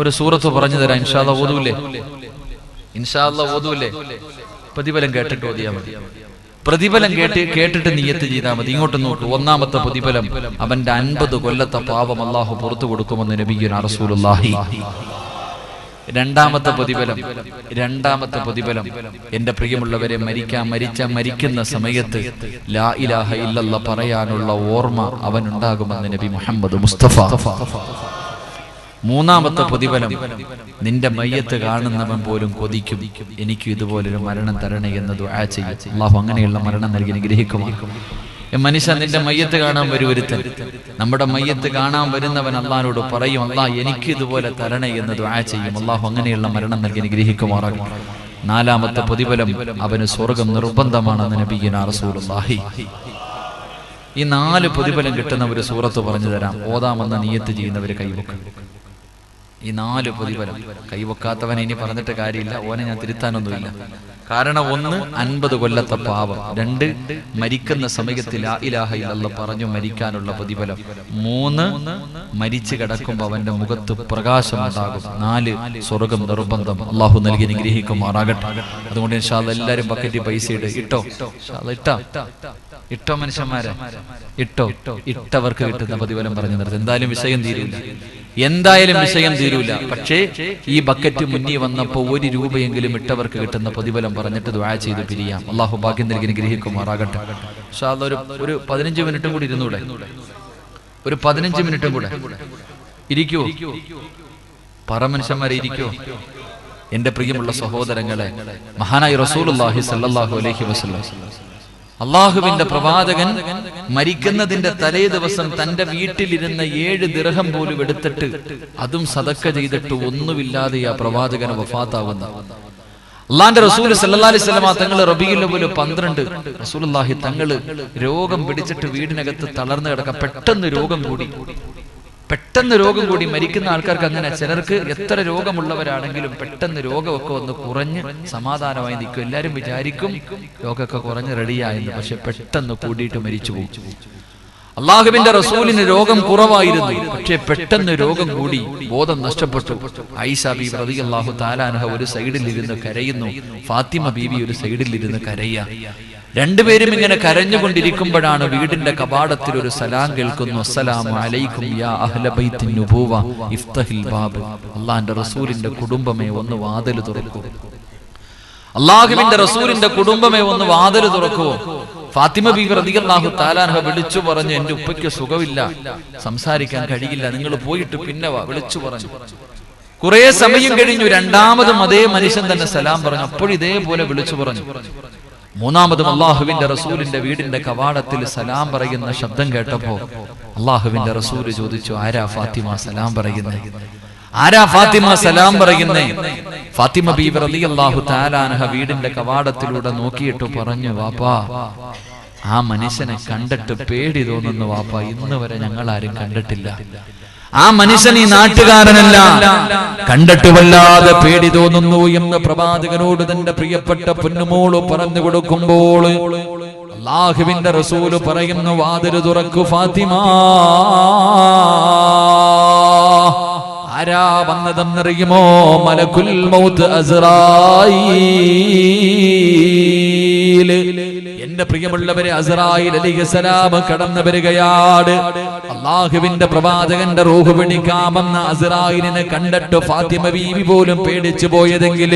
ഒരു സൂറത്ത് പറഞ്ഞു തരാം. ഇൻഷാല്ല ഓതൂല്ലേ ഇൻഷാല്ല ഓതൂല്ലേ പ്രതിഫലം കേട്ടിട്ട് ഓതിയാ മതി. പ്രതിഫലം കേട്ട് കേട്ടിട്ട് നീയത്ത് ചെയ്താൽ മതി. ഇങ്ങോട്ട് നോക്ക്. ഒന്നാമത്തെ പ്രതിഫലം അവന്റെ അൻപത് കൊല്ലത്തെ പാപം അള്ളാഹു പുറത്തു കൊടുക്കുമെന്ന് നബിയുന റസൂലുള്ളാഹി. രണ്ടാമത്തെ പ്രതിഫലം രണ്ടാമത്തെ പ്രതിഫലം എന്റെ പ്രിയമുള്ളവരെ മരിക്കാൻ മരിച്ച മരിക്കുന്ന സമയത്ത് ലാ ഇലാഹ ഇല്ലല്ല പറയാനുള്ള ഓർമ്മ അവനുണ്ടാകുമെന്ന് നബി മുഹമ്മദ് മുസ്തഫ. മൂന്നാമത്തെ പ്രതിഫലം നിന്റെ മയ്യത്ത് കാണുന്നവൻ പോലും കൊതിക്കും. എനിക്ക് ഇതുപോലൊരു മരണം തരണേ എന്ന് ദുആ ചെയ്യും. അള്ളാഹു അങ്ങനെയുള്ള മരണം നൽകി അനുഗ്രഹിക്കുമാർ മനുഷ്യ നിന്റെ മയ്യത്ത് കാണാൻ വരും ഒരുത്തൻ നമ്മുടെ മയ്യത്ത് കാണാൻ വരുന്നവൻ അള്ളാഹിനോട് പറയും അള്ളാ എനിക്ക് ഇതുപോലെ തരണേ എന്ന് ദുആ ചെയ്യും. അള്ളാഹു അങ്ങനെയുള്ള മരണം നൽകി അനുഗ്രഹിക്കുമാറാകും നാലാമത്തെ പ്രതിഫലം അവന് സ്വർഗം നിർബന്ധമാണെന്ന് നബിയിന റസൂലുള്ളാഹി ഈ നാല് പ്രതിഫലം കിട്ടുന്ന ഒരു സൂറത്ത് പറഞ്ഞു തരാം. ഓതാമെന്ന നീയത്ത് ചെയ്യുന്നവർ കൈവക്കും ഈ നാല് പ്രതിഫലം. കൈവക്കാത്തവൻ ഇനി പറഞ്ഞിട്ട് കാര്യമില്ല. ഓനെ ഞാൻ തിരുത്താനൊന്നുമില്ല. കാരണം ഒന്ന് അൻപത് കൊല്ലത്തെ പാപം. രണ്ട് മരിക്കുന്ന സമയത്തിൽ ആ ഇലാഹ ഇല്ലല്ല പറഞ്ഞു മരിക്കാനുള്ള പ്രതിഫലം. മൂന്ന് മരിച്ചു കിടക്കുമ്പോൾ അവന്റെ മുഖത്ത് പ്രകാശം ഉണ്ടാകും. നാല് സ്വർഗം നിർബന്ധം. അള്ളാഹു നൽകി നിഗ്രഹിക്കുമാറാകട്ടെ അതുകൊണ്ട് ഇൻഷാല്ല എല്ലാരും ബക്കറ്റ് പൈസ ഇട്. ഇട്ടോ? ഇട്ടാ? ഇട്ടോ മനുഷ്യന്മാരെ? ഇട്ടോ? ഇട്ടവർക്ക് കിട്ടുന്ന പ്രതിഫലം പറഞ്ഞു നിർത്തി എന്തായാലും വിഷയം തീരൂല എന്തായാലും വിഷയം തീരൂല. പക്ഷേ ഈ ബക്കറ്റ് മുന്നിൽ വന്നപ്പോ ഒരു രൂപയെങ്കിലും ഇട്ടവർക്ക് കിട്ടുന്ന പ്രതിഫലം പറഞ്ഞിട്ട് ദ്വാ ചെയ്ത് പിരിയാം. അള്ളാഹു ഭാഗ്യം നൽകി ഗ്രഹിക്കുമാറാകട്ടെ പക്ഷെ അതൊരു ഒരു പതിനഞ്ച് മിനിറ്റും കൂടി ഇരുന്നൂടെ? ഒരു പതിനഞ്ച് മിനിറ്റും കൂടെ? ഇരിക്കൂ. പറ മനുഷ്യന്മാരെ ഇരിക്കൂ. എന്റെ പ്രിയമുള്ള സഹോദരങ്ങളെ മഹാനായി റസൂലുള്ളാഹി സല്ലാഹു അലൈഹി വസല്ലം. അള്ളാഹുവിന്റെ പ്രവാചകൻ മരിക്കുന്നതിന്റെ തലേ ദിവസം തന്റെ വീട്ടിലിരുന്ന ഏഴ് ദിർഹം പോലും എടുത്തിട്ട് അതും സതക്ക ചെയ്തിട്ട് ഒന്നുമില്ലാതെ ആ പ്രവാചകന് വഫാത്താവുന്ന. അള്ളാന്റെ റസൂൽ സല്ലല്ലാഹി അലൈഹി വസല്ലമ തങ്ങൾ റബീഉൽ അവ്വൽ പന്ത്രണ്ട് റസൂൽ തങ്ങൾ രോഗം പിടിച്ചിട്ട് വീടിനകത്ത് തളർന്നു കിടക്ക പെട്ടെന്ന് രോഗം കൂടി. പെട്ടെന്ന് രോഗം കൂടി മരിക്കുന്ന ആൾക്കാർക്ക് അങ്ങനെ ചിലർക്ക് എത്ര രോഗമുള്ളവരാണെങ്കിലും പെട്ടെന്ന് രോഗമൊക്കെ ഒന്ന് കുറഞ്ഞ് സമാധാനമായി നിൽക്കും. എല്ലാവരും വിചാരിക്കും രോഗമൊക്കെ കുറഞ്ഞ് റെഡിയായെന്ന് പക്ഷെ പെട്ടെന്ന് കൂടിയിട്ട് മരിച്ചു പോകും. അള്ളാഹുവിന്റെ റസൂലിന് രോഗം കുറവായിരുന്നു. പക്ഷെ പെട്ടെന്ന് രോഗം കൂടി ബോധം നഷ്ടപ്പെട്ടു. ഐഷ ബീബി റതി അള്ളാഹു താലാനഹ ഒരു സൈഡിൽ ഇരുന്ന് കരയുന്നു. ഫാത്തിമ ബീബി ഒരു സൈഡിൽ ഇരുന്ന് കരയ. രണ്ടുപേരും ഇങ്ങനെ കരഞ്ഞുകൊണ്ടിരിക്കുമ്പോഴാണ് വീടിന്റെ കവാടത്തിൽ ഒരു സലാം കേൾക്കുന്നു. അസ്സലാമു അലൈക്കും യാ നുബൂവ. ഇഫ്തഹിൽ ബാബ്. അള്ളാഹിന്റെ റസൂലിന്റെ കുടുംബമേ ഒന്ന് വാതിൽ തുറക്കൂ. അള്ളാഹുവിന്റെ റസൂലിന്റെ കുടുംബമേ ഒന്ന് വാതിൽ തുറക്കുവോ ഫാത്തിമ ബി റളിയല്ലാഹു താലാൻഹ വിളിച്ചു പറഞ്ഞു എന്റെ ഉപ്പയ്ക്ക് സുഖമില്ല. സംസാരിക്കാൻ കഴിയില്ല. നിങ്ങൾ പോയിട്ട് പിന്നെ വാ വിളിച്ചു പറഞ്ഞു. കുറെ സമയം കഴിഞ്ഞു. രണ്ടാമതും അതേ മനുഷ്യൻ തന്നെ സലാം പറഞ്ഞു. അപ്പോൾ ഇതേപോലെ വിളിച്ചു പറഞ്ഞു. മൂന്നാമതും അള്ളാഹുവിന്റെ റസൂലിന്റെ വീടിന്റെ കവാടത്തിൽ സലാം പറയുന്ന ശബ്ദം കേട്ടപ്പോ അള്ളാഹുവിന്റെ റസൂൽ ചോദിച്ചു ആരാ ഫാത്തിമ സലാം പറയുന്നത് ആരാ ഫാത്തിമ സലാം പറയുന്നേ? ഫാത്തിമ ബീബർ അലി അള്ളാഹു താലാനഹ വീടിന്റെ കവാടത്തിലൂടെ നോക്കിയിട്ട് പറഞ്ഞു വാപ്പാ ആ മനുഷ്യനെ കണ്ടിട്ട് പേടി തോന്നുന്നു വാപ്പ ഇന്ന് വരെ ഞങ്ങൾ ആരും കണ്ടിട്ടില്ല. ആ മനുഷ്യൻ ഈ നാട്ടുകാരനല്ല. കണ്ടിട്ട് വല്ലാതെ പേടി തോന്നുന്നു എന്ന് പ്രവാചകനോട് തന്റെ പ്രിയപ്പെട്ട പൊന്നുമോൾ പറഞ്ഞു കൊടുക്കുമ്പോൾ അള്ളാഹുവിന്റെ റസൂൽ പറയുന്നു വാതിൽ തുറക്കു ഫാത്തിമ. ആരാ വന്നതെന്നറിയുമോ? മലക്കുൽ മൗത്ത് അസ്രായീൽ എന്റെ പ്രിയമുള്ളവരെ അസറായിൽ അലിഹസലാം കടന്നു വരികയാണ് അള്ളാഹുവിന്റെ പ്രവാചകന്റെ റൂഹ് പിടിക്കാമെന്ന അസറായിലിനെ കണ്ടിട്ട് ഫാത്തിമ ബീവി പോലും പേടിച്ചു പോയതെങ്കിൽ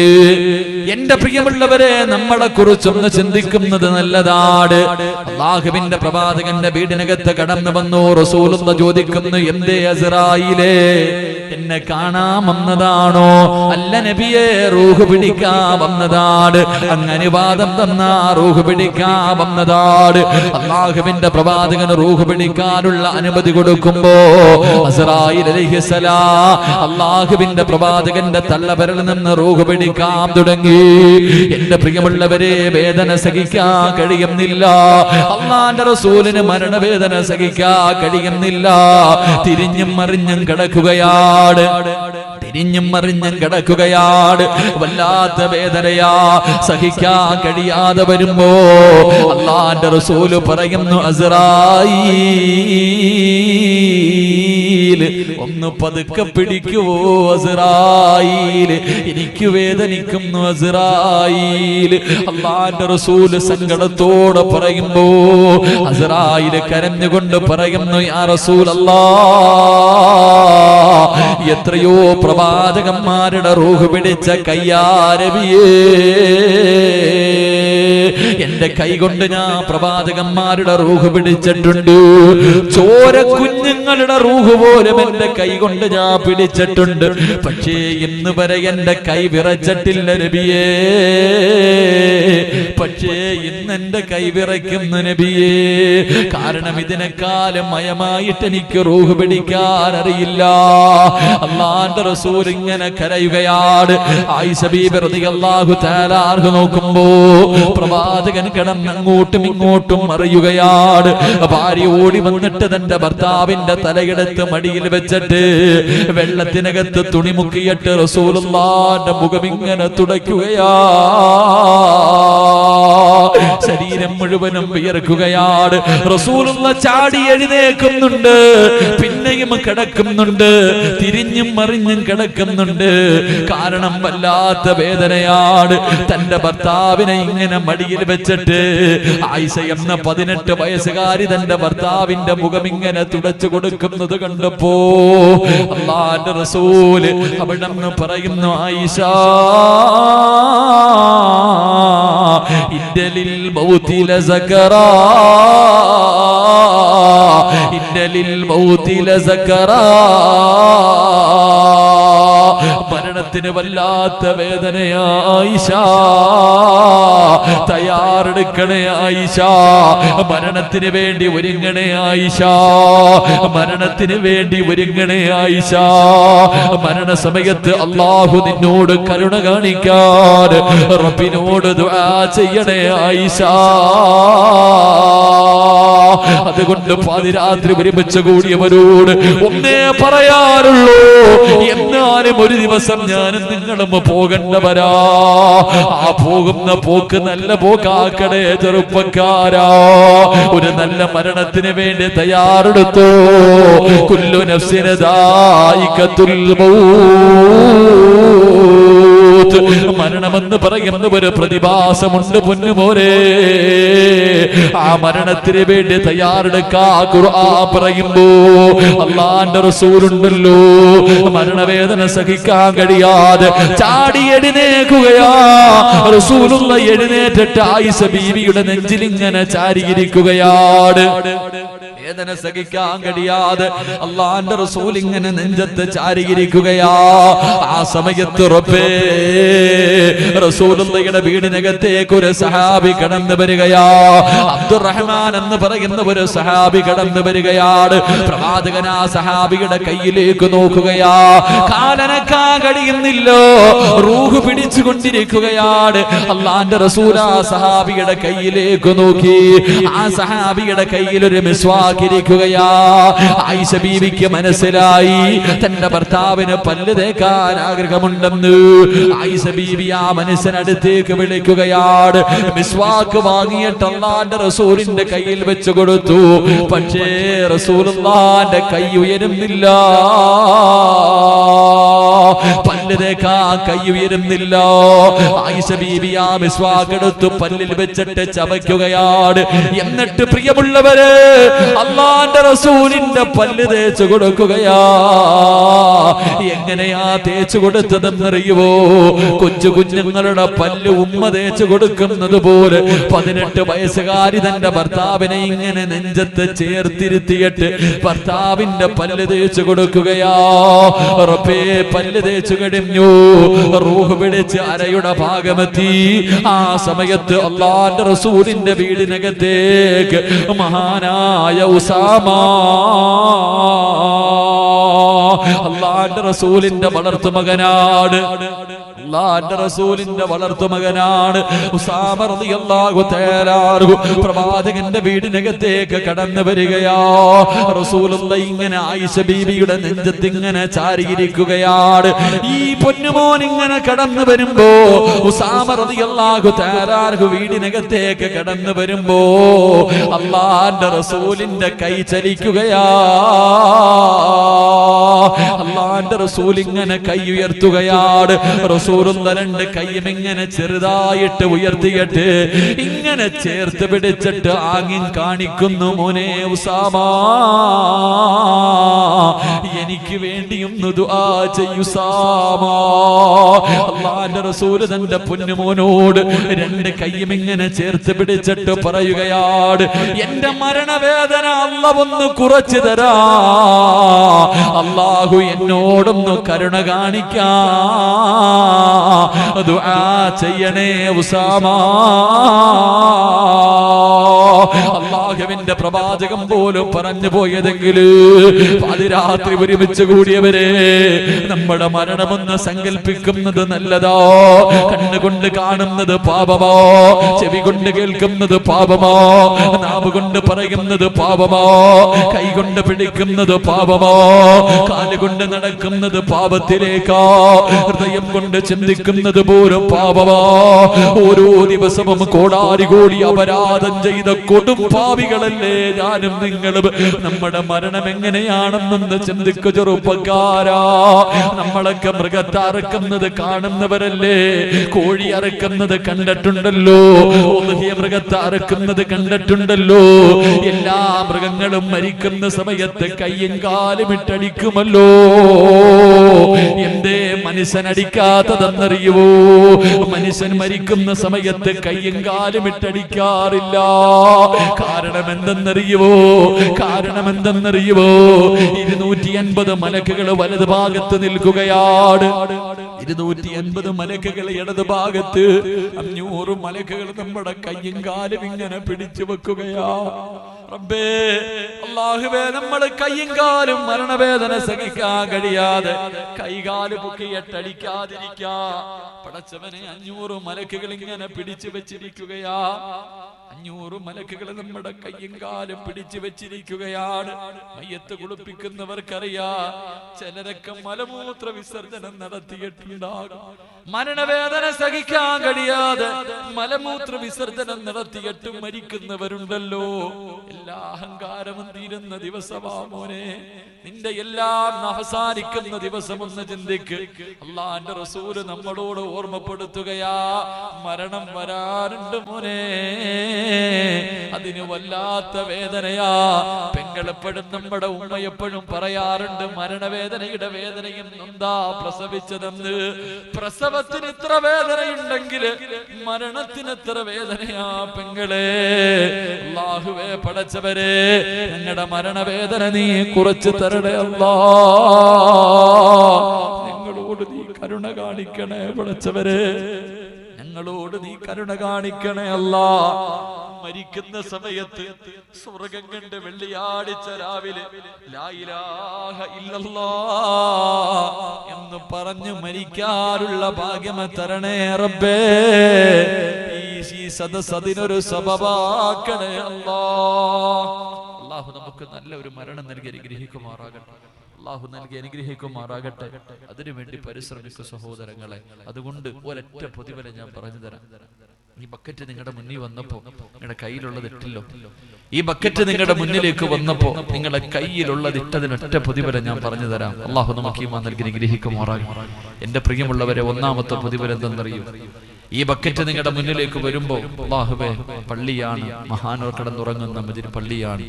എന്റെ പ്രിയമുള്ളവരെ നമ്മളെ കുറിച്ചൊന്ന് ചിന്തിക്കുന്നത് നല്ലതാണ് അള്ളാഹുവിന്റെ പ്രവാചകന്റെ വീടിനകത്ത് കടന്നു വന്നു റസൂലുള്ള ചോദിക്കുന്നു എന്തേ അസറായിലേ? എന്നെ കാണാമെന്നതാണോ അല്ല നബിയെ റൂഹ് പിടിക്കാമെന്നതാണ് അങ്ങനെ വാദം തന്ന റൂഹ് പിടിക്കാമെന്നതാണ് അള്ളാഹുവിന്റെ പ്രവാചകന് റൂഹ് പിടിക്കാനുള്ള അനുമതി കൊടുക്കുമ്പോ അള്ളാഹുവിന്റെ പ്രവാചകന്റെ തള്ളവരിൽ നിന്ന് റൂഹ് പിടിക്കാൻ തുടങ്ങി. എന്റെ പ്രിയമുള്ളവരെ വേദന സഹിക്കാൻ കഴിയുന്നില്ല. അള്ളാന്റെ റസൂലിന് മരണവേദന സഹിക്കാൻ കഴിയുന്നില്ല. തിരിഞ്ഞും മറിഞ്ഞും കിടക്കുകയാണ്. തിരിഞ്ഞും മറിഞ്ഞും കിടക്കുകയാണ് വല്ലാത്ത വേദനയാ. സഹിക്കാൻ കഴിയാതെ വരുമ്പോ അള്ളാന്റെ റസൂൽ പറയുന്നു അസറായി ഒന്ന് പതുക്കെ പിടിക്കുവോ അസറായിൽ എനിക്ക് വേദനിക്കുന്നു അസറായിൽ അള്ളാന്റെ റസൂൽ സങ്കടത്തോടെ പറയുമ്പോ അസറായിൽ കരഞ്ഞുകൊണ്ട് പറയുന്നു ആ റസൂൽ എത്രയോ പ്രവാചകന്മാരുടെ റൂഹ് പിടിച്ച കയ്യാരവിയേ എന്റെ കൈ കൊണ്ട് ഞാൻ പ്രവാചകന്മാരുടെ റൂഹ് പിടിച്ചിട്ടുണ്ട്. ചോര കുഞ്ഞുങ്ങളുടെ റൂഹ് പോലും എന്റെ കൈകൊണ്ട് ഞാൻ പിടിച്ചിട്ടുണ്ട്. പക്ഷേ ഇന്ന് വരെ എന്റെ കൈ വിറച്ചിട്ടില്ല നബിയേ. പക്ഷേ ഇന്ന് എന്റെ കൈ വിറയ്ക്കുന്നു നബിയേ. കാരണം ഇതിനെക്കാലം മയമായിട്ട് എനിക്ക് റൂഹ് പിടിക്കാൻ അറിയില്ല. അള്ളാന്റെ റസൂൽ ഇങ്ങനെ കരയുകയാണ്. ആയിഷ ബീബി റളിയല്ലാഹു തആല ആർഹു നോക്കുമ്പോ പ്രവാചകൻ കിടന്ന് അങ്ങോട്ടും ഇങ്ങോട്ടും മറിയുകയാണ്. ഭാര്യ ഓടി വന്നിട്ട് തന്റെ ഭർത്താവിന്റെ തലയെടുത്ത് മടിയിൽ വെച്ചിട്ട് വെള്ളത്തിനകത്ത് തുണി മുക്കിയിട്ട് റസൂലുള്ളാന്റെ മുഖം ഇങ്ങനെ തുടയ്ക്കുകയാ. ശരീരം മുഴുവനും വിയർക്കുകയാണ്. റസൂലുള്ള ചാടി എഴുന്നേക്കുന്നുണ്ട് പിന്നെയും കിടക്കുന്നുണ്ട്. തിരിഞ്ഞും മറിഞ്ഞും കിടക്കുന്നുണ്ട്. കാരണം വല്ലാത്ത വേദനയാണ്. തന്റെ ഭർത്താവിനെ ഇങ്ങനെ മടിയിൽ വെച്ചിട്ട് ആയിഷ എന്ന പതിനെട്ട് വയസ്സുകാരി തന്റെ ഭർത്താവിന്റെ മുഖം ഇങ്ങനെ തുടച്ചു കൊടുക്കുന്നത് കണ്ടപ്പോ അള്ളാന്റെ റസൂൽ അവിടെ പറയുന്നു ആയിഷ ഇന്നലിൽ മൗതില സക്കറാ إن للموت لزكرا. മരണത്തിന് വല്ലാത്ത വേദനയായിഷ തയ്യാറെടുക്കണേ ആയിഷ. മരണത്തിന് വേണ്ടി ഒരുങ്ങണേ ആയിഷ. മരണത്തിന് വേണ്ടി ഒരുങ്ങണേ ആയിഷ. മരണസമയത്ത് അള്ളാഹു നിന്നോട് കരുണ കാണിക്കാൻ റബ്ബിനോട് ചെയ്യണേ ആയിഷ. അതുകൊണ്ട് പാതിരാത്രി ഒരുമിച്ച് കൂടിയവരോട് ഒന്നേ പറയാറുള്ളൂ എന്നാലും ഒരു ദിവസം ഞാനും നിങ്ങളും പോകേണ്ടവരാ. ആ പോകുന്ന പോക്ക് നല്ല പോക്കാക്കടേ ചെറുപ്പക്കാരാ. ഒരു നല്ല മരണത്തിന് വേണ്ടി തയ്യാറെടുത്തു. കുല്ലു നഫ്സിന് മൗത്ത് മരണമെന്ന് പറയുന്ന ഒരു പ്രതിഭാസമുണ്ട് പൊന്നുമോരെ. ആ മരണത്തിന് വേണ്ടി തയ്യാറെടുക്കാ ഖുർആൻ പറയുമ്പോ അള്ളാന്റെ റസൂലുണ്ടല്ലോ. മരണവേദന സഹിക്കാൻ കഴിയാതെ ചാടി എഴുന്നേക്കുകയാ റസൂലുള്ള എഴുന്നേറ്റിട്ട് ആയിഷ ബീവിയുടെ നെഞ്ചിലിങ്ങനെ ചാരിയിരിക്കുകയാണ്. വേദന സഹിക്കാൻ കഴിയാതെ അള്ളാന്റെ റസൂൽ ഇങ്ങനെ നെഞ്ചത്ത് ചാരിയിരിക്കുകയാ. ആ സമയത്ത് റബ്ബേ റസൂലുള്ളയുടെ വീടിനകത്തേക്ക് ഒരു സഹാബി കടന്നു വരികയാ. അബ്ദുറഹ്മാൻ എന്ന് പറയുന്ന ഒരു സഹാബി കടന്നു വരികയാണ്. പ്രവാചകൻ ആ സഹാബിയുടെ കയ്യിലേക്ക് നോക്കുകയാ. കാലനക്കാൻ കഴിയുന്നില്ലോ. റൂഹ് പിടിച്ചുകൊണ്ടിരിക്കുകയാണ് അള്ളാന്റെ റസൂൽ ആ സഹാബിയുടെ കയ്യിലേക്ക് നോക്കി. ആ സഹാബിയുടെ കയ്യിൽ ഒരു ആയിഷ ബീവിക്ക് മനസ്സിലായി. തന്റെ ഭർത്താവിന് പല്ല് തേക്കാൻ ആഗ്രഹമുണ്ടെന്ന്. ആയിഷ ബീവി ആ മനുഷ്യനടുത്തേക്ക് വിളിക്കുകയാണ് മിസ്വാക്ക് വാങ്ങിയിട്ട് അള്ളാന്റെ റസൂലിന്റെ കയ്യിൽ വെച്ചു കൊടുത്തു. പക്ഷേ റസൂലുള്ളാന്റെ കൈ ഉയരുന്നില്ല. പല്ല് ആ കൈ ഉയരുന്നില്ല ആയിഷ ബീബി ആ മിസ്വാക്ക് പല്ലിൽ വെച്ചിട്ട് ചവയ്ക്കുകയാണ്. എന്നിട്ട് പ്രിയമുള്ളവര് അള്ളാന്റെ റസൂലിന്റെ പല്ല് തേച്ചു കൊടുക്കുകയാ. എങ്ങനെയാ തേച്ചു കൊടുത്തതെന്നറിയുവോ? കൊച്ചു കുഞ്ഞുങ്ങളുടെ പല്ല് ഉമ്മ തേച്ചു കൊടുക്കുന്നത് പോലെ പതിനെട്ട് വയസ്സുകാരി തന്റെ ഭർത്താവിനെ ഇങ്ങനെ നെഞ്ചത്ത് ചേർത്തിരുത്തിയിട്ട് ഭർത്താവിന്റെ പല്ല് തേച്ചു കൊടുക്കുകയാ. റബ്ബേ പല്ല് തേച്ചു കഴിഞ്ഞു റൂഹ് പിടിച്ച് അരയുടെ ഭാഗമെത്തി. ആ സമയത്ത് അള്ളാന്റെ റസൂലിന്റെ വീടിനകത്തേക്ക് മഹാനായ ഉസാമ അള്ളാന്റെ റസൂലിന്റെ വളർത്തു മകനാണ്. അള്ളാന്റെ റസൂലിന്റെ വളർത്തു മകനാണ്. പ്രവാചകന്റെ വീടിനകത്തേക്ക് കടന്നു വരികയാ. റസൂലുള്ള ഇങ്ങനെ ആയിഷ ബീബിയുടെ നെഞ്ചത്ത് ഇങ്ങനെ ചാരിയിരിക്കുകയാണ്. ഈ പൊന്നുമോൻ ഇങ്ങനെ കടന്നു വരുമ്പോ ഉസാമ തേരാർഹു വീടിനകത്തേക്ക് കടന്നു വരുമ്പോ അള്ളാന്റെ റസൂലിന്റെ കൈ ചലിക്കുകയാ. അള്ളാന്റെ റസൂൽ ഇങ്ങനെ കൈ ഉയർത്തുകയാണ്. റസൂലുള്ള രണ്ട് കൈയും ഇങ്ങനെ ചെറുതായിട്ട് ഉയർത്തിയിട്ട് ഇങ്ങനെ ചേർത്ത് പിടിച്ചിട്ട് ആങ്ങിൻ കാണിക്കുന്നു മോനെ ഉസാമ എനിക്ക് വേണ്ടിയും അള്ളാന്റെ റസൂൽ തന്റെ പൊന്നുമോനോട് രണ്ട് കൈയും ഇങ്ങനെ ചേർത്ത് പിടിച്ചിട്ട് പറയുകയാണ് എന്റെ മരണവേദന അല്ല ഒന്ന് കുറച്ചു തരാ. അള്ളാഹു എന്നോടൊന്ന് കരുണ കാണിക്കാ. ദുആ ചെയ്യണേ ഉസാമ. അള്ളാഹുവിന്റെ പ്രവാചകം പോലും പറഞ്ഞു പോയതെങ്കിൽ പാതിരാത്രി ഒരുമിച്ച് കൂടിയവരെ നമ്മുടെ മരണമെന്ന് സങ്കല്പിക്കുന്നത് നല്ലതോ. കണ്ണുകൊണ്ട് കാണുന്നത് പാപമോ. ചെവി കൊണ്ട് കേൾക്കുന്നത് പാപമോ. നാവ് കൊണ്ട് പറയുന്നത് പാപമോ. കൈ കൊണ്ട് പിടിക്കുന്നത് പാപമോ. കാലുകൊണ്ട് നടക്കുന്നത് പാപത്തിലേക്കോ. ഹൃദയം കൊണ്ട് ചിന്തിക്കുന്നത് പോലും പാപമോ. ഓരോ ദിവസവും കോടാരി കോടി അപരാധം ചെയ്ത കൊടും പാവികളല്ലേ ഞാനും നിങ്ങളും? നമ്മുടെ മരണം എങ്ങനെയാണെന്നൊന്ന് ചിന്തിക്കു ചെറുപ്പക്കാരാ. നമ്മളൊക്കെ മൃഗത്തെ അറക്കുന്നത് കാണുന്നവരല്ലേ? കോഴി അറക്കുന്നത് കണ്ടിട്ടുണ്ടല്ലോ. മൃഗത്തെ അറക്കുന്നത് കണ്ടിട്ടുണ്ടല്ലോ. എല്ലാ മൃഗങ്ങളും മരിക്കുന്ന സമയത്ത് കയ്യും കാലും ഇട്ടടിക്കുമല്ലോ. എന്തേ മനുഷ്യൻ അടിക്കാത്തതെന്നറിയുവോ? മനുഷ്യൻ മരിക്കുന്ന സമയത്ത് കയ്യും കാലും ഇട്ടടിക്കാറില്ല. കാരണം എന്തെന്നറിയുവോ കാരണം എന്തെന്നറിയുവോ ഇരുന്നൂറ്റി അൻപത് മലക്കുകൾ വലത് ഭാഗത്ത് നിൽക്കുകയാണ്. ഇരുന്നൂറ്റി അൻപത് മലക്കുകൾ ഇടത് ഭാഗത്ത് അഞ്ഞൂറ് മലക്കുകൾ നമ്മുടെ കയ്യും കാലും ഇങ്ങനെ പിടിച്ചു വെക്കുകയാ. റബ്ബേ അള്ളാഹുവേ നമ്മൾ കയ്യും കാലും മരണവേദന സഹിക്കാൻ കഴിയാതെ കൈകാൽ പൊക്കിയട്ടടിക്കാതിരിക്കാ. പടച്ചവനെ അഞ്ഞൂറ് മലക്കുകൾ ഇങ്ങനെ പിടിച്ചു വെച്ചിരിക്കുകയാ. അഞ്ഞൂറ് മലക്കുകൾ നമ്മുടെ കയ്യും കാലും പിടിച്ചു വെച്ചിരിക്കുകയാണ്. മയ്യത്ത് കുളിപ്പിക്കുന്നവർക്കറിയാ ചിലരൊക്കെ മലമൂത്ര വിസർജനം നടത്തിയിട്ടുണ്ടാകും. മരണവേദന സഹിക്കാൻ കഴിയാതെ മലമൂത്ര വിസർജനം നടത്തിയിട്ട് മരിക്കുന്നവരുണ്ടല്ലോ. എല്ലാ അഹങ്കാരവും തീരുന്ന ദിവസമാ മോനെ. നിന്റെ എല്ലാം അവസാനിക്കുന്ന ദിവസം ഒന്ന് ചിന്തിക്ക്. അള്ളാന്റെ റസൂൽ നമ്മളോട് ഓർമ്മപ്പെടുത്തുകയാ. മരണം വരാറുണ്ട് മോനെ. അതിന് വല്ലാത്ത വേദനയാ. പെങ്ങളെപ്പോഴും നമ്മുടെ ഉമ്മ എപ്പോഴും പറയാറുണ്ട് മരണവേദനയുടെ വേദനയും എന്താ പ്രസവിച്ചതെന്ന് പ്രസവത്തിന് ഇത്ര വേദനയുണ്ടെങ്കിൽ മരണത്തിന് എത്ര വേദനയാ പെങ്ങളെ. അള്ളാഹുവേ പടച്ചവരെ ഞങ്ങളുടെ മരണവേദന നീ കുറച്ച് തരണേ അല്ലാ. ഞങ്ങളോട് നീ കരുണ കാണിക്കണേ പടച്ചവരെ. ഞങ്ങളോട് നീ കരുണ കാണിക്കണേ അല്ല. മരിക്കുന്ന സമയത്ത് സ്വർഗം കണ്ട് വെള്ളിയാടിച്ച രാവിലെ എന്ന് പറഞ്ഞു മരിക്കാറുള്ള ഭാഗ്യം തരണേ റബ്ബേ. ഈ സഭവാക്കണേ അള്ളാഹു നമുക്ക് നല്ല ഒരു മരണം നൽകി അനുഗ്രഹിക്കുമാറാകട്ടെ. അള്ളാഹു നൽകി അനുഗ്രഹിക്കുമാറാകട്ടെ. അതിനുവേണ്ടി പരിശ്രമിക്കും സഹോദരങ്ങളെ. അതുകൊണ്ട് ഒരൊറ്റ പൊതുവരെ ഞാൻ പറഞ്ഞു തരാം. ഈ ബക്കറ്റ് നിങ്ങളുടെ മുന്നിൽ വന്നപ്പോ നിങ്ങളുടെ കയ്യിലുള്ളത് ഇട്ടില്ലോ. ഈ ബക്കറ്റ് നിങ്ങളുടെ മുന്നിലേക്ക് വന്നപ്പോ നിങ്ങളുടെ കയ്യിലുള്ളത് ഇട്ടതിന് ഒറ്റ പ്രതിഫലം ഞാൻ പറഞ്ഞു തരാം. അള്ളാഹു നമുക്ക് ഈ മാ നൽകി നിഗ്രഹിക്കുമാറാകും എന്റെ പ്രിയമുള്ളവരെ ഒന്നാമത്തെ പൊതിവരെന്തെന്നറിയും ഈ ബക്കറ്റ് നിങ്ങളുടെ മുന്നിലേക്ക് വരുമ്പോ അള്ളാഹുബേ പള്ളിയാണ്. മഹാനോർ കിടന്നുറങ്ങുന്ന മതിരി പള്ളിയാണ്.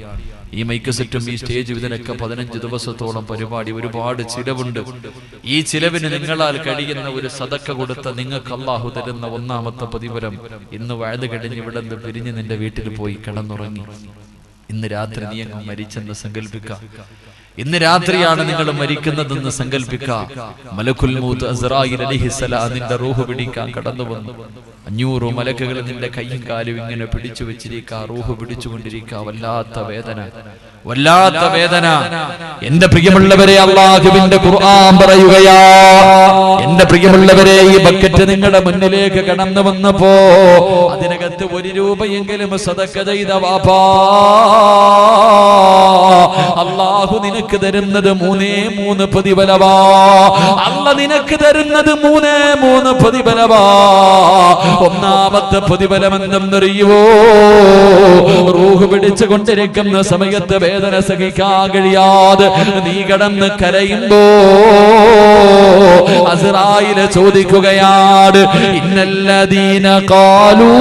ഈ മൈക്ക് സെറ്റും ഈ സ്റ്റേജ് ഇതിനൊക്കെ പതിനഞ്ച് ദിവസത്തോളം പരിപാടി ഒരുപാട് ചിലവുണ്ട്. ഈ ചിലവിന് നിങ്ങളാൽ കഴിയുന്ന ഒരു സതക്ക കൊടുത്ത നിങ്ങൾക്ക് അള്ളാഹു തരുന്ന ഒന്നാമത്തെ പ്രതിഫലം ഇന്ന് വഴുത് കഴിഞ്ഞ് ഇവിടെ നിന്ന് പിരിഞ്ഞ് നിന്റെ വീട്ടിൽ പോയി കിടന്നുറങ്ങി. ഇന്ന് രാത്രി നീ അങ്ങ് മരിച്ചെന്ന് സങ്കല്പിക്കാം ഇന്ന് രാത്രിയാണ് നിങ്ങൾ മരിക്കുന്നതെന്ന് സങ്കല്പിക്കാം മലക്കുൽ മൂത്ത് അസ്റായിൽ അലിഹിസലാം നിന്റെ റൂഹ് പിടിക്കാൻ കടന്നു വന്നു അഞ്ഞൂറ് മലക്കുകൾ നിന്റെ കൈയും കാലും ഇങ്ങനെ പിടിച്ചു വെച്ചിരിക്ക റൂഹ് പിടിച്ചുകൊണ്ടിരിക്ക. വല്ലാത്ത വേദന. വല്ലാത്ത വേദന. എന്റെ പ്രിയമുള്ളവരെ അള്ളാഹുവിന്റെ ഖുർആൻ പറയുകയാ എന്റെ പ്രിയമുള്ളവരെ ഈ ബക്കറ്റ് നിങ്ങളുടെ മുന്നിലേക്ക് കടന്നു വന്നപ്പോ അതിനകത്ത് ഒരു രൂപയെങ്കിലും സതക്ക ചെയ്ത വാപ്പാ. അള്ളാഹു നിനക്ക് തരുന്നത് മൂന്നേ മൂന്ന് പ്രതിഫലവാ. അല്ല നിനക്ക് തരുന്നത് മൂന്നേ മൂന്ന് പ്രതിഫലവാ. ഒന്നാമത്തെ പ്രതിഫലം എന്തെന്നറിയുവോ റൂഹ് പിടിച്ചു കൊണ്ടിരിക്കുന്ന സമയത്ത് വേദന സഹിക്കാൻ കഴിയാതെ നീ കടന്ന് കരയുമ്പോ അസറായിൽ ചോദിക്കുകയാണ് ഇന്നല്ലദീന കാലൂ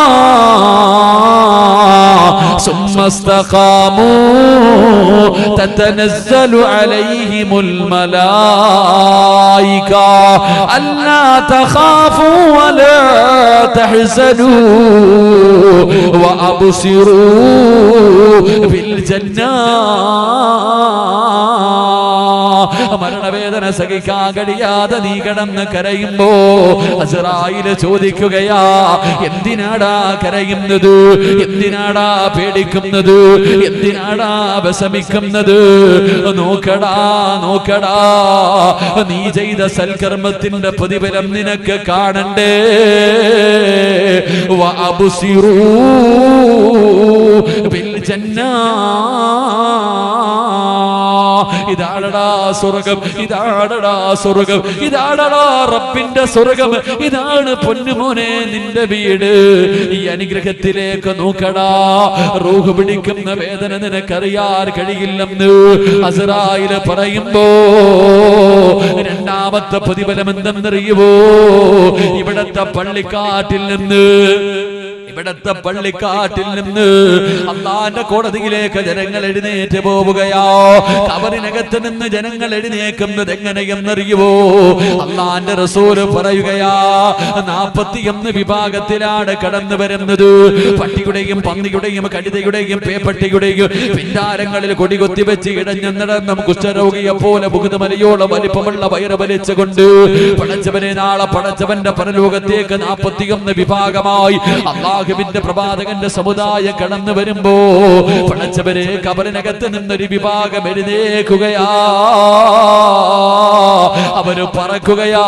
റബ്ബുനല്ലാഹ് ثم استقاموا. تتنزل عليهم الملائكة. ألا تخافوا ولا تحزنوا. وأبصروا بالجنة മരണവേദന സഹിക്കാൻ കഴിയാതെ നീ കിടന്ന് കരയുമ്പോ അസറായിൽ ചോദിക്കുകയാ എന്തിനാടാ കരയുന്നത്? എന്തിനാടാ പേടിക്കുന്നത്? എന്തിനാടാ വിഷമിക്കുന്നത്? നോക്കടാ നോക്കടാ നീ ചെയ്ത സൽക്കർമ്മത്തിന്റെ പ്രതിഫലം നിനക്ക് കാണണ്ടേ? വാബുസിറൂ ബിൽ ജന്നാ ഇതാടടാ സ്വർഗം ഇതാണടാ സ്വർഗം ഇതാണടാ റബ്ബിന്റെ സ്വർഗം ഇതാണ് പൊന്നുമോനെ നിന്റെ വീട്. ഈ അനുഗ്രഹത്തിലേക്ക് നോക്കടാ. റൂഹ് പിടിക്കുന്ന വേദന നിനക്കറിയാൻ കഴിയില്ലെന്ന് അസറായിൽ പറയുമ്പോ രണ്ടാമത്തെ പ്രതിഫലം എന്തെന്നറിയുവോ ഇവിടത്തെ പള്ളിക്കാട്ടിൽ നിന്ന് ഇവിടത്തെ പള്ളിക്കാട്ടിൽ നിന്ന് അള്ളാന്റെ കോടതിയിലേക്ക് ജനങ്ങൾ എഴുന്നേറ്റ് പോവുകയോ. കബറിനകത്ത് നിന്ന് ജനങ്ങൾ എഴുന്നേക്കുന്നത് എങ്ങനെയെന്നറിയുവോ? അള്ളാന്റെ റസൂൽ പറയുകയാ നാപ്പത്തിയൊന്ന് വിഭാഗത്തിലാണ് കടന്നു വരുന്നത്. പട്ടിയുടെയും പന്നിയുടെയും കഴുതയുടെയും പേപ്പട്ടിയുടെയും പിന്നാരങ്ങളിൽ കൊടികൊത്തി വെച്ച് ഇടഞ്ഞു നടന്ന കുഷ്ഠരോഗിയെ പോലെ മുകുതമലയോളം വലിപ്പമുള്ള വയറ് വലിച്ചുകൊണ്ട് പടച്ചവനെ നാളെ പടച്ചവന്റെ പരലോകത്തേക്ക് നാപ്പത്തിയൊന്ന് വിഭാഗമായി അള്ളാഹുവിന്റെ പ്രഭാതകന്റെ സമുദായം കടന്നു വരുമ്പോ പടച്ചവരെ കബറിനകത്ത് നിന്നൊരു വിഭാഗം എഴുന്നേക്കുകയാ അവർ പറക്കുകയാ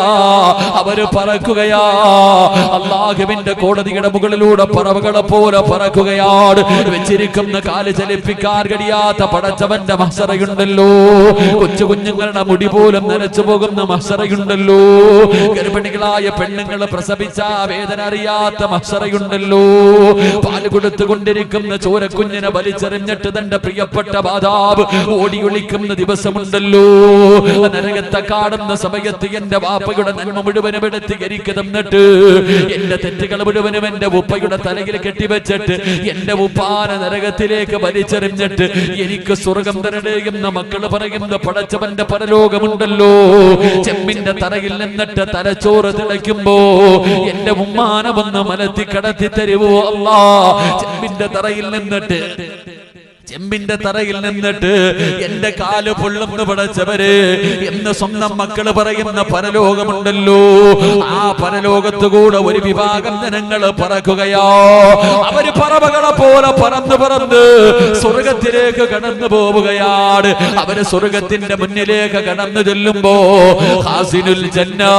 അവർ പറക്കുകയാ. അള്ളാഹുവിന്റെ കോടതിയുടെ മുകളിലൂടെ പറവകളെ പോലെ പറക്കുകയാണ്. വെച്ചിരിക്കുന്ന കാൽ ചലിപ്പിക്കാൻ കഴിയാത്ത പടച്ചവന്റെ മസറയുണ്ടല്ലോ കൊച്ചു കുഞ്ഞുങ്ങളുടെ മുടി പോലും നനച്ചു പോകുന്ന മസറയുണ്ടല്ലോ ഗർഭിണികളായ പെണ്ണുങ്ങൾ പ്രസവിച്ച വേദന അറിയാത്ത മഹസറയുണ്ടല്ലോ. പാൽ കൊടുത്തുകൊണ്ടിരിക്കുന്ന ചോരക്കുഞ്ഞിനെ വലിച്ചെറിഞ്ഞിട്ട് തന്റെ പ്രിയപ്പെട്ട മാതാവ് ഓടിയൊളിക്കുന്ന ദിവസമുണ്ടല്ലോ. നരകത്തെ കാണുന്ന സമയത്ത് എന്റെ വാപ്പയുടെ നന്മ മുഴുവനും എടുത്ത് എനിക്ക് തന്നിട്ട് എന്റെ തെറ്റുകൾ മുഴുവനും എന്റെ ഉപ്പയുടെ തലയിൽ കെട്ടിവെച്ചിട്ട് എന്റെ ഉപ്പാന നരകത്തിലേക്ക് വലിച്ചെറിഞ്ഞിട്ട് എനിക്ക് സ്വർഗം തരണേ മക്കൾ പറയുന്ന പടച്ചവന്റെ പരലോകമുണ്ടല്ലോ. ചെമ്മിന്റെ തറയിൽ നിന്നിട്ട് തലച്ചോറ് തിളയ്ക്കുമ്പോ എന്റെ ഉമ്മാനെ വന്ന് മലത്തി കടത്തി തരുവോ അല്ലാ? ചെമ്പിന്റെ തറയിൽ നിന്നിട്ട് ചെമ്പിന്റെ തറയിൽ നിന്നിട്ട് എന്റെ കാൽ പൊള്ളുന്നു പടച്ചവര് എന്ന് സ്വന്തം മക്കൾ പറയുന്ന പരലോകമുണ്ടല്ലോ. ആ പരലോകത്തു കൂടെ ഒരു വിഭാഗം ജനങ്ങൾ പറക്കുകയോ. അവർ പറവകളെ പോലെ പറന്ന് പറന്ന് സ്വർഗത്തിലേക്ക് കടന്നു പോവുകയാണ്. അവർ സ്വർഗത്തിന്റെ മുന്നിലേക്ക് കടന്നു ചെല്ലുമ്പോ ഹാസിനുൽ ജന്നാ.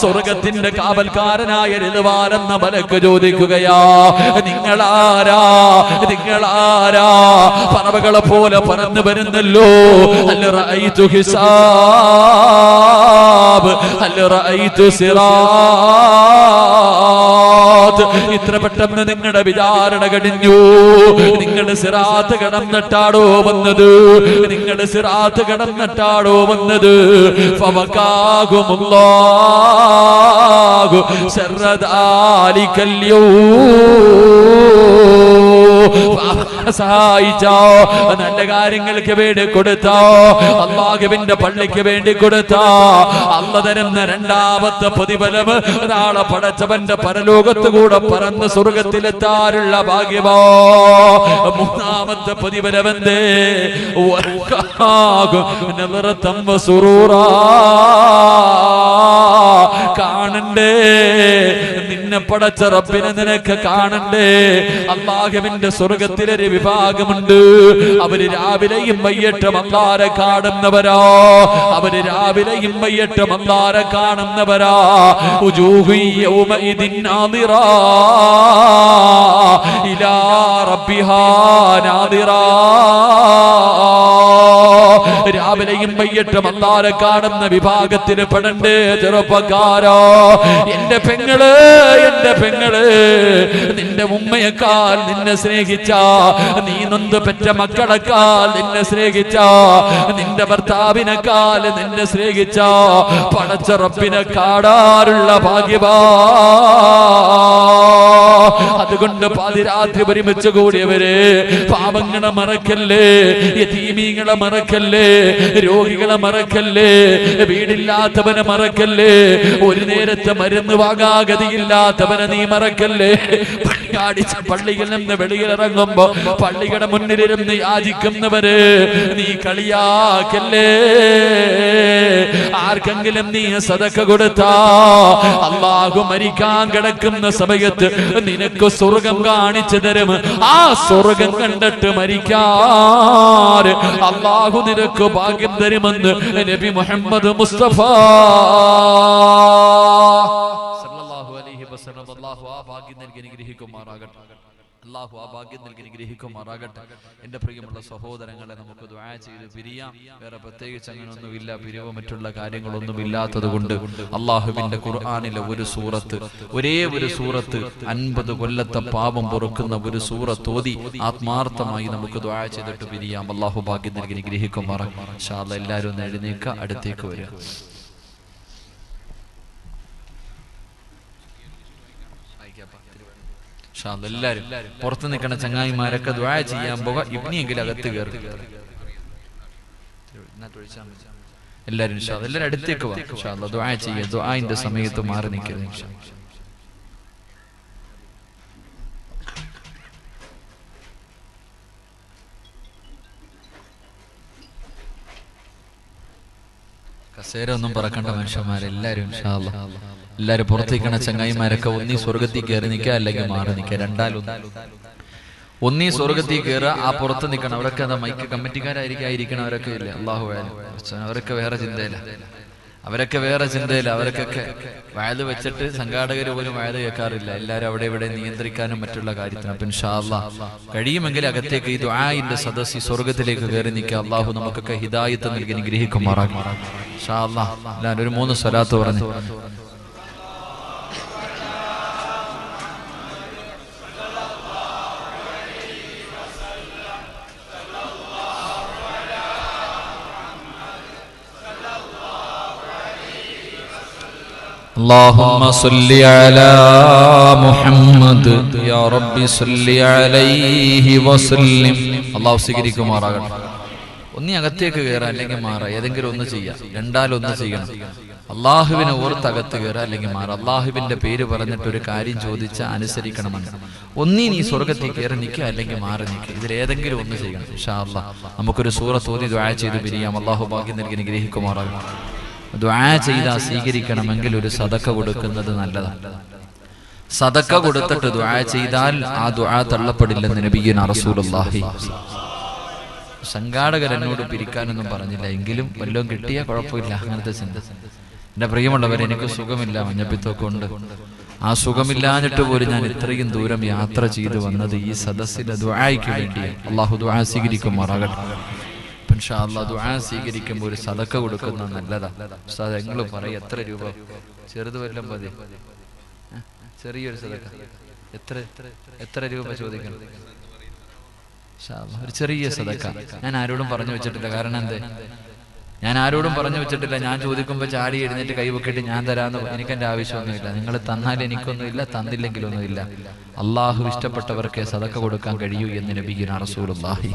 സ്വർഗത്തിന്റെ കാവൽക്കാരനായ എഴുതുവാനെന്ന മലക്ക് ചോദിക്കുകയാ നിങ്ങളാരാ? നിങ്ങളാരാ? പറവകളെ പോലെ പറന്നു വരുന്നല്ലോ. അല്ലു ഹിസാബ് അല്ലു റഅയ്തു സിറാത്ത്. ഇത്ര പെട്ടെന്ന് നിങ്ങളുടെ വിചാരണ കടിഞ്ഞു നിങ്ങൾ സിറാത്ത് കടന്നിട്ടാടോ വന്നത്? നിങ്ങൾ സിറാത്ത് കടന്നിട്ടാടോ വന്നത്? സഹായിച്ചോ നല്ല കാര്യങ്ങൾക്ക് വേണ്ടി കൊടുത്തോ അള്ളാഹുവിന്റെ പള്ളിക്ക് വേണ്ടി കൊടുത്തോ. അല്ല തരുന്ന രണ്ടാമത്തെ പ്രതിഫലം നാളെ പടച്ചവന്റെ പരലോകത്ത് കൂടെ പറന്ന് സ്വർഗത്തിലെത്താനുള്ള ഭാഗ്യമോ? മൂന്നാമത്തെ പതിവരവന്റെ സുറൂറാ കാണണ്ടേ? നിന്നെ പടച്ച റബ്ബിനെ നിനക്ക് കാണണ്ടേ? അള്ളാഹുവിന്റെ സ്വർഗത്തിലൊരു വിഭാഗമുണ്ട്. അവർ രാവിലെയും വൈകിട്ടും അല്ലാരെ കാണുന്നവരാ. അവർ രാവിലെയും വൈകിട്ടും അല്ലാരെ കാണുന്നവരാ. ഇലാ റബ്ബിഹാ നാദിറാ. രാവിലെയും വൈകിട്ടും അല്ലാരെ കാണുന്ന വിഭാഗത്തിന് പെടണ്ടേ ചെറുപ്പക്കാരോ എന്റെ പെങ്ങൾ എന്റെ പെങ്ങൾ നിന്റെ ഉമ്മയെക്കാൾ നിന്നെ സ്നേഹിച്ച നീ നൊന്ത് പെറ്റ മക്കളെക്കാൾ നിന്നെ സ്നേഹിച്ച നിന്റെ ഭർത്താവിനെക്കാൾ നിന്നെ സ്നേഹിച്ച പടച്ച റബ്ബിനെ കാടാറുള്ള ഭാഗ്യവാ. അതുകൊണ്ട് പാതിരാത്രി ഒരുമിച്ച് കൂടിയവര് പാപങ്ങളെ മറക്കല്ലേ യതീമീങ്ങളെ മറക്കല്ലേ രോഗികളെ മറക്കല്ലേ? വീടില്ലാത്തവനെ മറക്കല്ലേ? ഒരു നേരത്തെ മരുന്ന് വാങ്ങാഗതിയില്ലാത്തവനെ നീ മറക്കല്ലേ? പള്ളിയിൽ നിന്ന് വെളിയിലിറങ്ങുമ്പോ പള്ളിയുടെ മുന്നിലിരുന്ന് യാചിക്കുന്നവര് നീ കളിയാക്കല്ലേ? ആർക്കെങ്കിലും നീ സതക്ക കൊടുത്താ? അള്ളാഹു മരിക്കാൻ കിടക്കുന്ന സമയത്ത് നിനക്ക് സ്വർഗം കാണിച്ചു തരും. ആ സ്വർഗം കണ്ടിട്ട് മരിക്കാൻ അള്ളാഹു നിനക്ക് ഭാഗ്യം തരുമെന്ന് നബി മുഹമ്മദ് മുസ്തഫ. അല്ലാഹു ആ ഭാഗ്യം നൽകി അനുഗ്രഹിക്കുമാറാകട്ടെ. അള്ളാഹു ആ ഭാഗ്യം നൽകി അനുഗ്രഹിക്കുമാറാകട്ടെ. എന്റെ പ്രിയമുള്ള സഹോദരങ്ങളെ നമുക്ക് ദുആ ചെയ്ത് പിരിയാം. വേറെ പ്രത്യേകിച്ച് അങ്ങനെയൊന്നുമില്ല. പിരിവ് മറ്റുള്ള കാര്യങ്ങളൊന്നും ഇല്ലാത്തത് കൊണ്ട് അള്ളാഹുവിന്റെ ഖുർആാനിലെ ഒരു സൂറത്ത് ഒരേ ഒരു സൂറത്ത് അൻപത് കൊല്ലത്തെ പാപം പൊറുക്കുന്ന ഒരു സൂറത്ത് ഓതി ആത്മാർത്ഥമായി നമുക്ക് ദുആ ചെയ്തിട്ട് പിരിയാം. അള്ളാഹു ഭാഗ്യം നൽകി അനുഗ്രഹിക്കുമാറാകട്ടെ. ഇൻഷാ അല്ലാ എല്ലാവരും ഒന്ന് എഴുന്നേൽക്കുക അടുത്തേക്ക് വരിക. ഇൻഷാ അല്ലാ എല്ലാവരും പുറത്ത് നിൽക്കുന്ന ചങ്ങായിമാരൊക്കെ ദ്വായ ചെയ്യാൻ പോക ഇവനിയെങ്കിലും അകത്ത് കയറി ഇൻഷാ അല്ലാ എല്ലാവരും അടുത്തേക്ക് വാ. ഇൻഷാ അല്ലാ ദ്വായ ചെയ്യുക. ദ്വായിന്റെ സമയത്ത് മാറി നിൽക്കരുത് കസേര ഒന്നും പറക്കണ്ട മനുഷ്യന്മാരെല്ലാരും ഇൻഷാ എല്ലാരും പുറത്തേക്കണ ചങ്ങായിമാരൊക്കെ ഒന്നീ സ്വർഗത്തിൽ കയറി നിൽക്കുക അല്ലെങ്കിൽ മാറി നിൽക്കുക. രണ്ടാലും ഒന്നീ സ്വർഗത്തിൽ കയറുക ആ പുറത്ത് നിൽക്കണം. അവരൊക്കെ എന്താ മൈക്ക് കമ്മിറ്റിക്കാരായിരിക്കും? അവരൊക്കെ ഇല്ല? അള്ളാഹു അവരൊക്കെ വേറെ ചിന്തയില്ല അവരൊക്കെ വേറെ ചിന്തയില്ല അവരൊക്കെ വയത് വെച്ചിട്ട് സംഘാടകർ പോലും വയത് കേൾക്കാറില്ല. എല്ലാവരും അവിടെ ഇവിടെ നിയന്ത്രിക്കാനും മറ്റുള്ള കാര്യത്തിന്. അപ്പൊ ഇൻഷാല്ല കഴിയുമെങ്കിൽ അകത്തേക്ക് ഈ ഇന്റെ സദസ്സി സ്വർഗത്തിലേക്ക് കയറി നിൽക്കുക. അള്ളാഹു നമുക്കൊക്കെ ഹിദായത്ത് നൽകി അനുഗ്രഹിക്കുമാറാകും ഇൻഷാ അല്ലാ എല്ലാവരും ഒരു മൂന്ന് സ്വലാത്ത് പറഞ്ഞു. اللهم صل على محمد يا رب صل عليه وسلم അള്ളാഹു സ്വീകരിക്കുമാറാകട്ടെ ഒന്നി അകത്തേക്ക് കയറാം അല്ലെങ്കിൽ മാറാം ഏതെങ്കിലും ഒന്ന് ചെയ്യാം രണ്ടാലൊന്ന് ചെയ്യണം അള്ളാഹുവിനെ ഓർത്ത് അകത്ത് കയറാം അല്ലെങ്കിൽ മാറാം അള്ളാഹുവിന്റെ പേര് പറഞ്ഞിട്ട് ഒരു കാര്യം ചോദിച്ച അനുസരിക്കണമെന്ന് ഒന്നി നീ സ്വർഗത്തിൽ കയറി നിൽക്കുക അല്ലെങ്കിൽ മാറി നിൽക്കുക ഇതിൽ ഏതെങ്കിലും ഒന്ന് ചെയ്യണം ഇൻഷാ അല്ലാ നമുക്കൊരു സൂറത്ത് ഓതി ദ്വായ ചെയ്ത് പിരിയാം അള്ളാഹു ഭാഗ്യം നൽകി അനുഗ്രഹിക്കുമാറാകട്ടെ ദ്വാ ചെയ്താൽ സ്വീകരിക്കണമെങ്കിൽ ഒരു സദക്ക കൊടുക്കുന്നത് നല്ലതാണ്. സദക്ക കൊടുത്തിട്ട് ദുആ ചെയ്താൽ ആ ദുആ തള്ളപ്പെടില്ലെന്ന് നബിയുന റസൂലുള്ളാഹി. സംഘാടകർ എന്നോട് പിരിക്കാനൊന്നും പറഞ്ഞില്ല. എങ്കിലും വല്ലതും കിട്ടിയ കുഴപ്പമില്ല. അങ്ങനത്തെ ചിന്ത. എന്റെ പ്രിയമുള്ളവർ എനിക്ക് സുഖമില്ല. മഞ്ഞപ്പിത്തൊക്കെ ആ സുഖമില്ലാഞ്ഞിട്ട് പോലും ഞാൻ ഇത്രയും ദൂരം യാത്ര ചെയ്തു വന്നത് ഈ സദസ്സിന്റെ ദ്വായ്ക്ക് വേണ്ടി അള്ളാഹു ദ്വാ സ്വീകരിക്കുമാറാകട്ടെ. ഇൻഷാ അല്ലാ ദുആ സ്വീകരിക്കുമ്പോൾ ഒരു സദക്ക കൊടുക്കുന്ന നല്ലതാ. ഉസ്താദ് നിങ്ങൾ പറയും എത്ര രൂപ? ചെറുത് വല്ലം മതി. ചെറിയൊരു സദക്ക. എത്ര? എത്ര രൂപ ചോദിക്കണം? ഒരു ചെറിയ സദക്ക. ഞാൻ ആരോടും പറഞ്ഞു വെച്ചിട്ടില്ല. കാരണം എന്തേ? ഞാൻ ആരോടും പറഞ്ഞു വെച്ചിട്ടില്ല. ഞാൻ ചോദിക്കുമ്പോൾ ചാടി എഴുന്നേറ്റ് കൈവക്കിട്ട് ഞാൻ തരാന്ന് എനിക്ക് എന്റെ ആവശ്യമൊന്നുമില്ല. നിങ്ങൾ തന്നാൽ എനിക്കൊന്നുമില്ല തന്നില്ലെങ്കിലൊന്നുമില്ല. അള്ളാഹു ഇഷ്ടപ്പെട്ടവർക്ക് സതക്ക കൊടുക്കാൻ കഴിയൂ എന്ന് ലഭിക്കുന്ന റസൂലുള്ളാഹി.